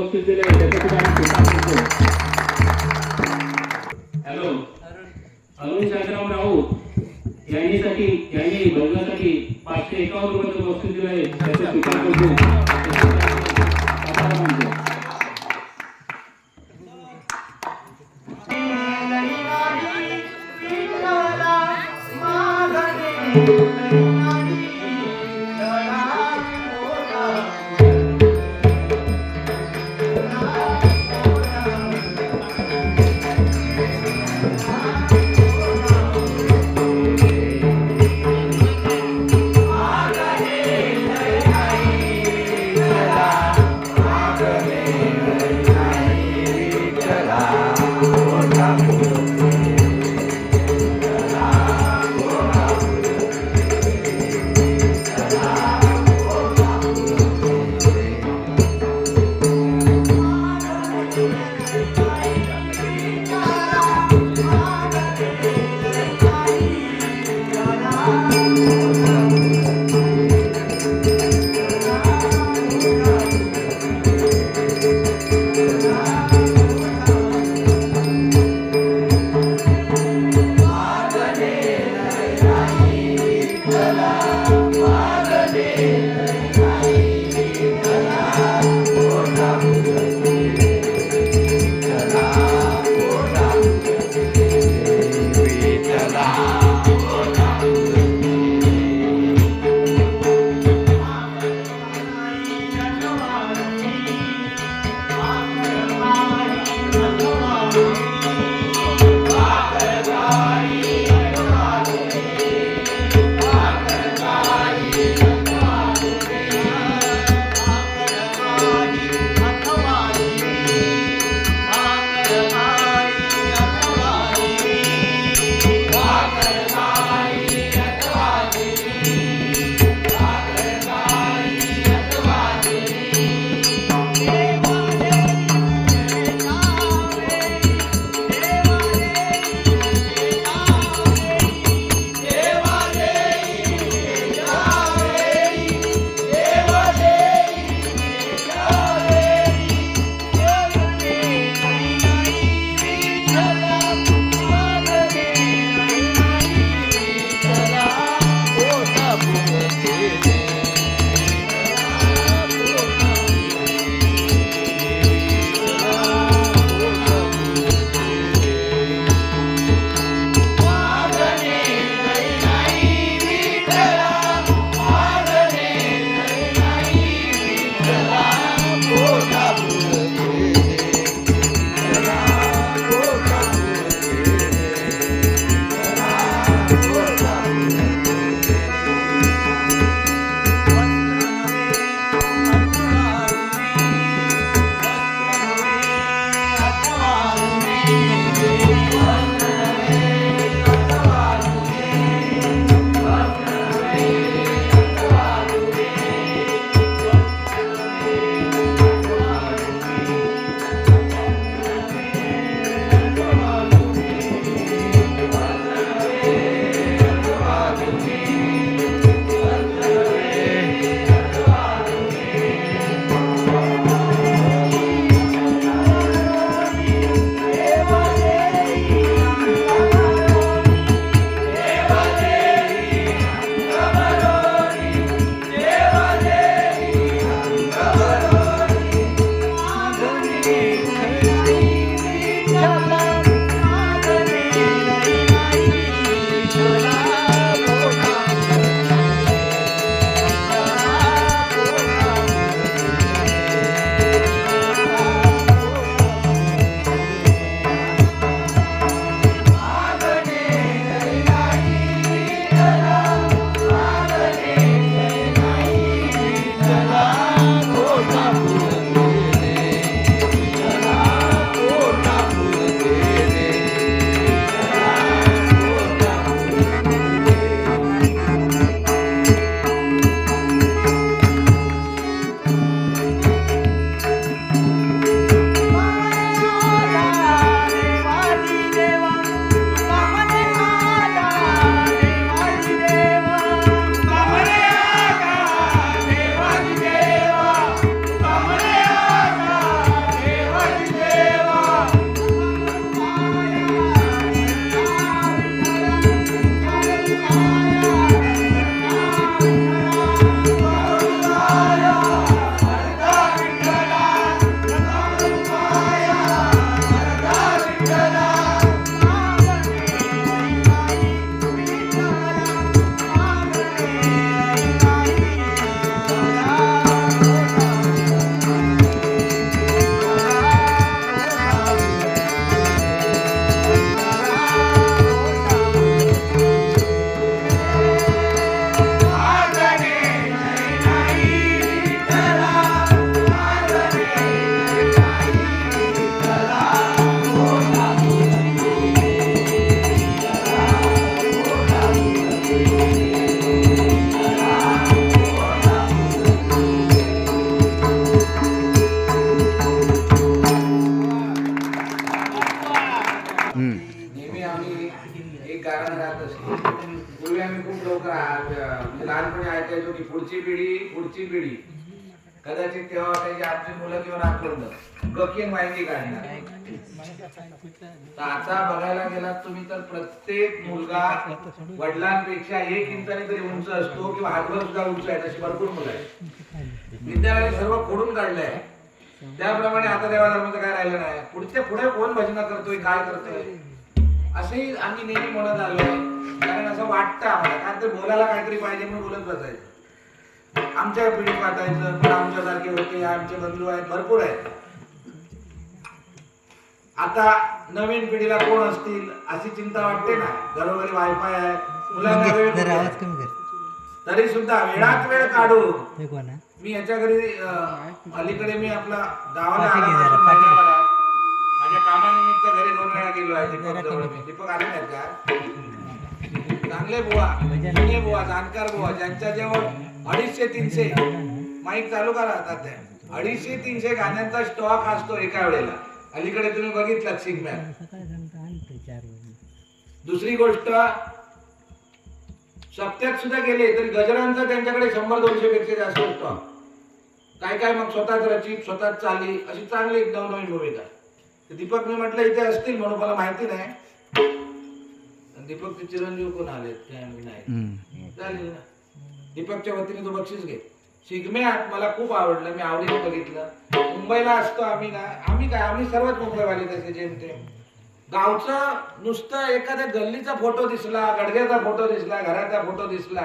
बक्षीस दिले त्याचा आम्ही हॅलो. अरुण शांतराम राऊत यांनीसाठी यांनी दोघांसाठी पाचशे एकावन्न रुपयाचं बक्षीस दिलं आहे. त्याचा स्वीकार करतो. म्हणजे लहानपणी ऐकायचो कि पुढची पिढी पुढची पिढी. कदाचित तेव्हा वाटायची आमची मुलं किंवा नातवंड. ककीन माहिती काढणार. आता बघायला गेलात तुम्ही तर प्रत्येक मुलगा वडिलांपेक्षा एक इंचाने तरी उंच असतो किंवा हातभर सुद्धा उंच आहे तशी भरपूर मुलं आहेत. विद्यालयाने सर्व खोडून काढलंय. त्याप्रमाणे आता देवाधर्माचं काय राहिलं नाही. पुढच्या पुढे कोण भजना करतोय काय करतोय? असंही आम्ही नेहमी म्हणत आलोय कारण असं वाटतं आम्हाला. कारण ते बोलायला काहीतरी पाहिजे म्हणून बोलत बसायचं. आमच्या पिढीत वाटायचं पण आमच्यासारखे होते आमचे बंधू आहेत भरपूर आहेत. आता नवीन पिढीला कोण असतील अशी चिंता वाटते ना? घरोघरी वायफाय आहे. मुलांना वेळ तरी सुद्धा वेळात वेळ काढून? मी याच्या घरी अलीकडे मी आपला गावाला माझ्या कामानिमित्त घरी दोन वेळा गेलो आहे दीपक आले नाहीत का? चांगले बुवा जुने बुवा जाणकार बुवा ज्यांच्या जवळ अडीचशे तीनशे माईक चालू करा आता त्या अडीचशे तीनशे गाण्यांचा स्टॉक असतो एका वेळेला. अलीकडे तुम्ही बघितलात सिगमॅन दुसरी गोष्ट सप्त्यात सुद्धा गेले तरी गजरांचा त्यांच्याकडे शंभर दोनशे पेक्षा जास्त होतो काय काय मग स्वतःच रचित स्वतःच चाली अशी चांगली एक नवनवीन भूमिका. दीपक मी म्हटलं इथे असतील म्हणून मला माहिती नाही. आणि दीपकचे चिरंजीव कोण आले काय नाही. चालेल ना. दीपकच्या वतीने तो बक्षीस घे. शिगम्यात मला खूप आवडलं मी आवडीने बघितलं. मुंबईला असतो आम्ही ना. आम्ही काय आम्ही सर्वच मुंबईवाले तसे जेमतेम गावचं नुसतं एखाद्या गल्लीचा फोटो दिसला गडग्याचा फोटो दिसला घराचा फोटो दिसला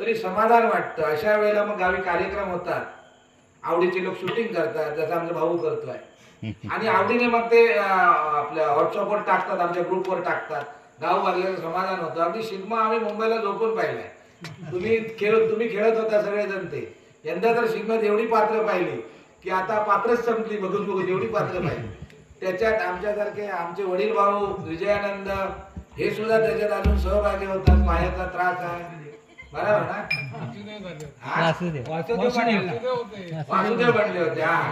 तरी समाधान वाटतं. अशा वेळेला मग गावी कार्यक्रम होतात. आवडीचे लोक शूटिंग करतात जसं आमचा भाऊ करतोय. आणि आवडीने मग ते आपल्या व्हॉट्सअपवर टाकतात आमच्या ग्रुपवर टाकतात. गाव वागल्याचं समाधान होतं. अगदी शिगमा आम्ही मुंबईला झोपून पाहिलाय. तुम्ही खेळ तुम्ही खेळत होता सगळेजण ते. यंदा तर शिगम्यात एवढी पात्र पाहिली की आता पात्रच संपली. बघून बघून एवढी पात्र पाहिली. त्याच्यात आमच्यासारखे आमचे वडील भाऊ विजयानंद हे सुद्धा त्याच्यात अजून सहभागी होतात. पायाचा त्रास आहे. बरोबर ना? वासुदेव. वासुदेव बनले होते. हा.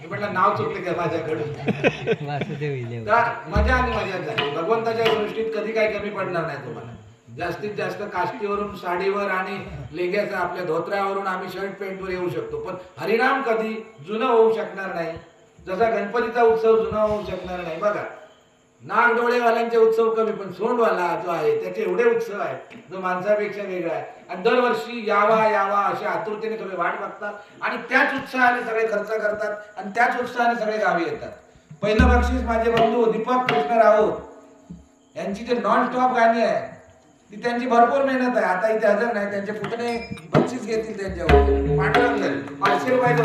मी म्हटलं नाव चुकले का वासुदेव तर मजा आणि मजा झाली. भगवंताच्या दृष्टीत कधी काही कमी पडणार नाही तुम्हाला. जास्तीत जास्त काष्टीवरून साडीवर आणि लेंग्याचा आपल्या धोत्रावरून आम्ही शर्ट पॅन्टवर येऊ शकतो. पण हरिनाम कधी जुनं होऊ शकणार नाही. जसा गणपतीचा उत्सव जुना होऊ शकणार नाही. बघा. नागडोळेवाल्यांचे उत्सव कमी पण सोंडवाला जो आहे त्याचे एवढे उत्सव आहे जो माणसापेक्षा वेगळा आहे. आणि दरवर्षी यावा यावा अशा आतुरतेने सगळे वाट बघतात आणि त्याच उत्साहाने सगळे खर्च करतात आणि त्याच उत्साहाने सगळे गावी येतात. पहिलं बक्षीस माझे बंधू दीपक कृष्ण राऊत यांची जे नॉन स्टॉप गाणी आहे ती त्यांची भरपूर मेहनत आहे. आता इथे हजर नाही त्यांचे पुतणे बक्षीस घेतील त्यांच्यावर. पाठवून पाचशे रुपयाचं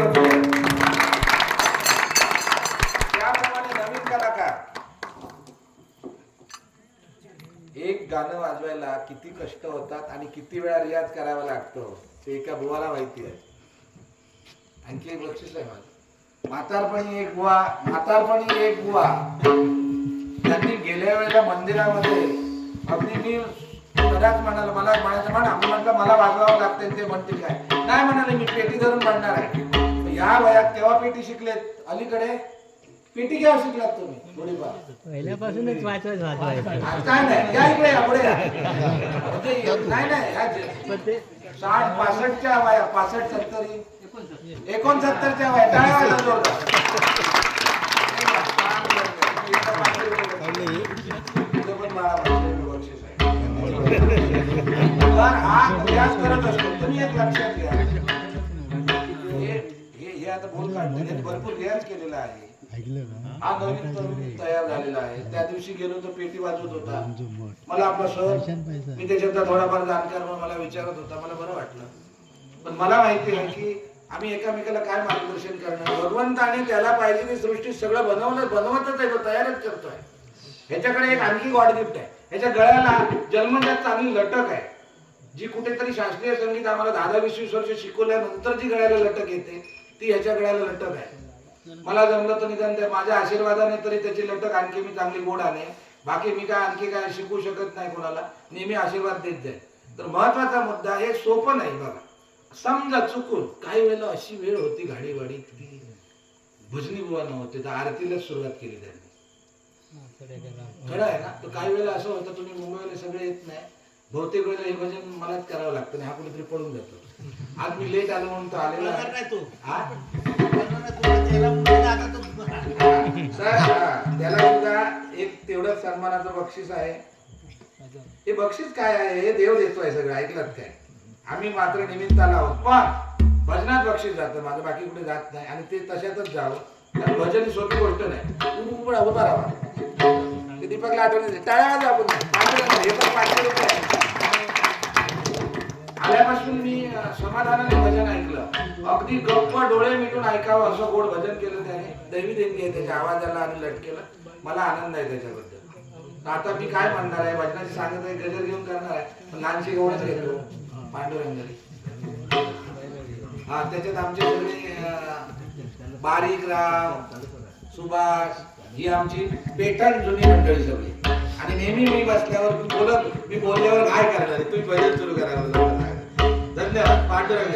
गाणं वाजवायला किती कष्ट होतात आणि किती वेळा रियाज करावा लागतो ते एका बुवाला माहिती आहे. आणखी एक बक्षीस आहे माझं. म्हातारपणी एक बुवा म्हातारपणी एक बुवा. त्यांनी गेल्या वेळेला मंदिरामध्ये अगदी मी कदाच म्हणाल मला म्हणायचं म्हणा मी म्हटलं मला वाजवावं लागतं ते म्हणतील काय? नाही म्हणाले मी पेटी धरून म्हणणार आहे. या वयात केव्हा पेटी शिकलेत? अलीकडे? पेटी केव्हा शिकलात तुम्ही थोडीफार पहिल्यापासूनच वाचवायचं काय नाही या इकडे या पुढे या. म्हणजे नाही नाही पण ते साठ पासष्टच्या वया पासष्ट सत्तरी एकोणसत्तरच्या वया टाळ्या वाजवा जोरदार. इथं पण बाळा भाषेचं बक्षीस आहे. तर हा रियाज करत असतो तुम्ही एक लक्षात घ्या हे हे- हे आता बोल काढतो भरपूर रियाज केलेला आहे हा? नवीन तयार झालेला आहे. त्या दिवशी गेलो तर पेटी वाजवत होता. मला आपला सर मी त्याच्यातला थोडाफार जाणकार म्हणून मला विचारत होता. मला बरं वाटलं. पण मला माहिती आहे की आम्ही एकामेकाला काय मार्गदर्शन करणार? भगवंताने त्याला पाहिजे ती सृष्टी सगळं बनवलं बनवतच आहे तो तयारच करतोय. ह्याच्याकडे एक आणखी गॉड गिफ्ट आहे. ह्याच्या गळ्याला जन्मजात चांगली लटक आहे. जी कुठेतरी शास्त्रीय संगीत आम्हाला दहा दहा वीस वीस वर्ष शिकवल्यानंतर जी गळ्याला लटक येते ती ह्याच्या गळ्याला लटक आहे. मला जमलं तर निदान त्या माझ्या आशीर्वादाने तरी त्याची लटक आणखी मी चांगली गोड आणे बाकी मी काय आणखी काय शिकू शकत नाही कोणाला नेहमी आशीर्वाद देत जाईल तर महत्त्वाचा मुद्दा हे सोपं नाही बघा. समजा चुकून काही वेळेला अशी वेळ होती गाडी वाडीत की भजनी बुवा नव्हते तर आरतीलाच सुरुवात केली त्यांनी. खरं आहे ना? तर काही वेळेला असं होतं तुम्ही मुंबईला सगळे येत नाही. बहुतेक वेळेला हे भजन मलाच करावं लागतं आणि हा कुठेतरी पळून जातो. आज मी लेट आलो म्हणून तो आलेला नाही तू. त्याला सर त्याला सुद्धा एक तेवढं सन्मानाचं बक्षीस आहे. हे बक्षीस काय आहे? हे देव देतोय सगळं ऐकलं काय आम्ही मात्र निमित्ताला आहोत. पण भजनात बक्षीस जातं माझं बाकी कुठे जात नाही. आणि ते तशातच जावं भजन ही सोपी गोष्ट नाही. उभं उभं उभा राहा ते दीपकला आठवण येते टाळ्या आपण हे पण पाचशे रुपये आल्यापासून मी समाधानाने भजन ऐकलं. अगदी गप्प डोळे मिटून ऐकावं असं गोड भजन केलं त्याने. दैवी देणगी आहे त्याच्या आवाजाला आणि लटकेलं. मला आनंद आहे त्याच्याबद्दल. आता मी काय म्हणणार आहे? भजनाची सांगत आहे गजर घेऊन करणार आहे. पण लहानशी गवळच घेतो पांडुरंगरी हा त्याच्यात आमचे सगळे बारीक राव सुभाष ही आमची पेटण जुनी मंडळी सगळी. आणि नेहमी मी बसल्यावर तू बोलत मी बोलल्यावर काय करणार आहे? तुम्ही भजन सुरू करायला धन्यवाद. पांडुरंग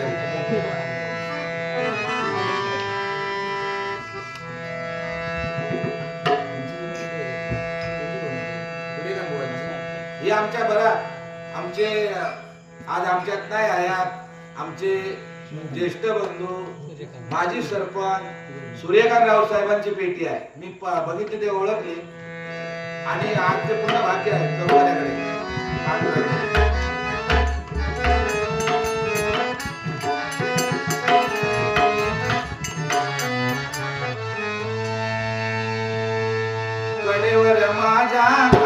हे आमच्या बरा आमचे आज आमच्यात नाही आयात. आमचे ज्येष्ठ बंधू माजी सरपंच सूर्यकांत राव साहेबांची पेटी आहे. मी बघितली ते ओळखले. आणि आज ते पुन्हा भाग्य आहे चौघाऱ्याकडे कडेवर माझ्या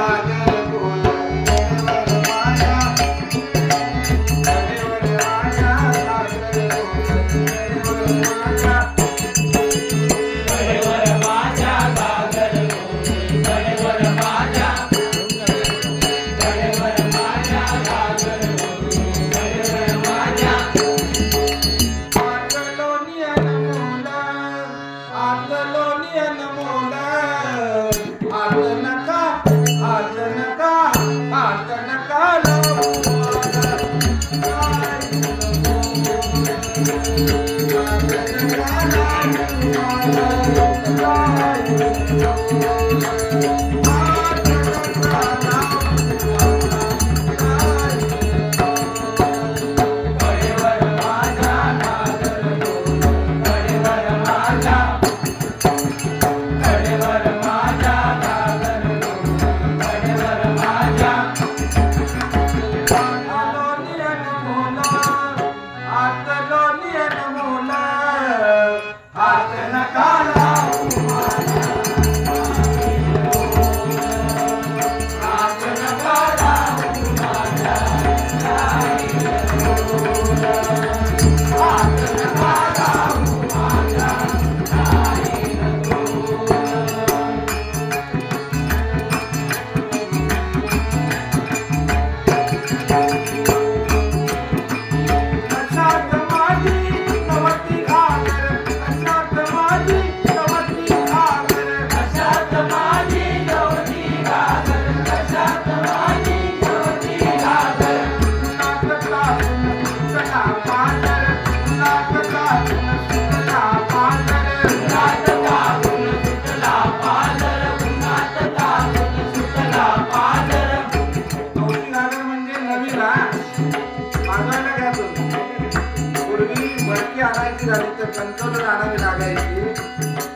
झाली तर कंट्रोलर आणावी लागायची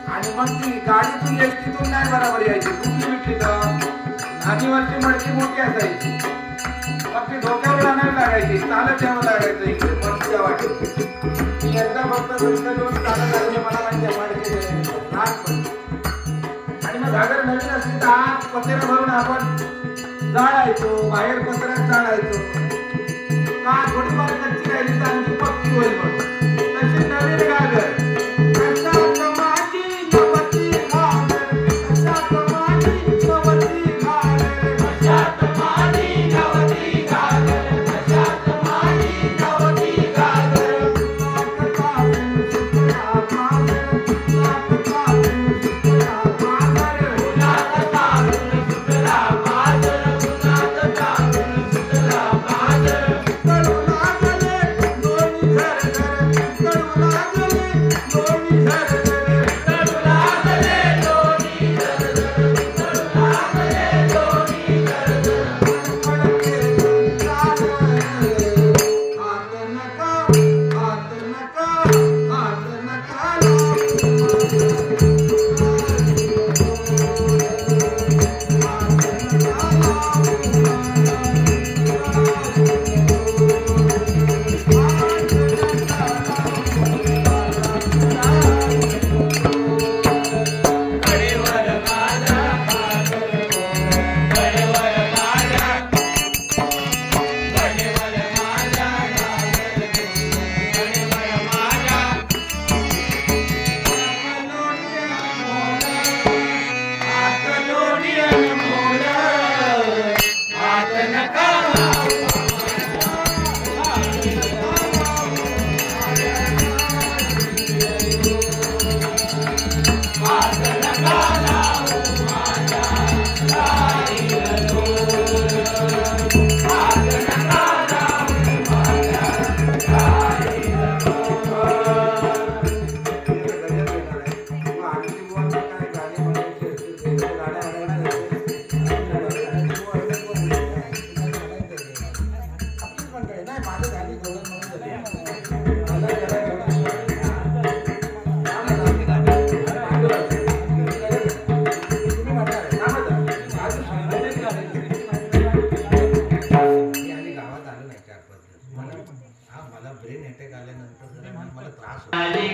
आणि मग ती गाडीतून एसटीतून नाही बरोबर यायची. नानीवरची मडकी मोठी असायची. आपली ती डोक्यावर आणावी लागायची. चालत यावं लागायचं. इकडे मडकीच्या वाटेत मी एकदा फक्त दृष्ट दिवस चालत आले मला माहिती आहे मडकी आणि मग घागर नवीन असली तर आत पत्रे भरून आपण जाळायचो. बाहेर पत्र्यात जाळायचो. का थोडीफार कच्ची राहिली तर आणखी पक्की होईल म्हणून. मला ब्रेन अटॅक आल्यानंतर जरा मला त्रास गाली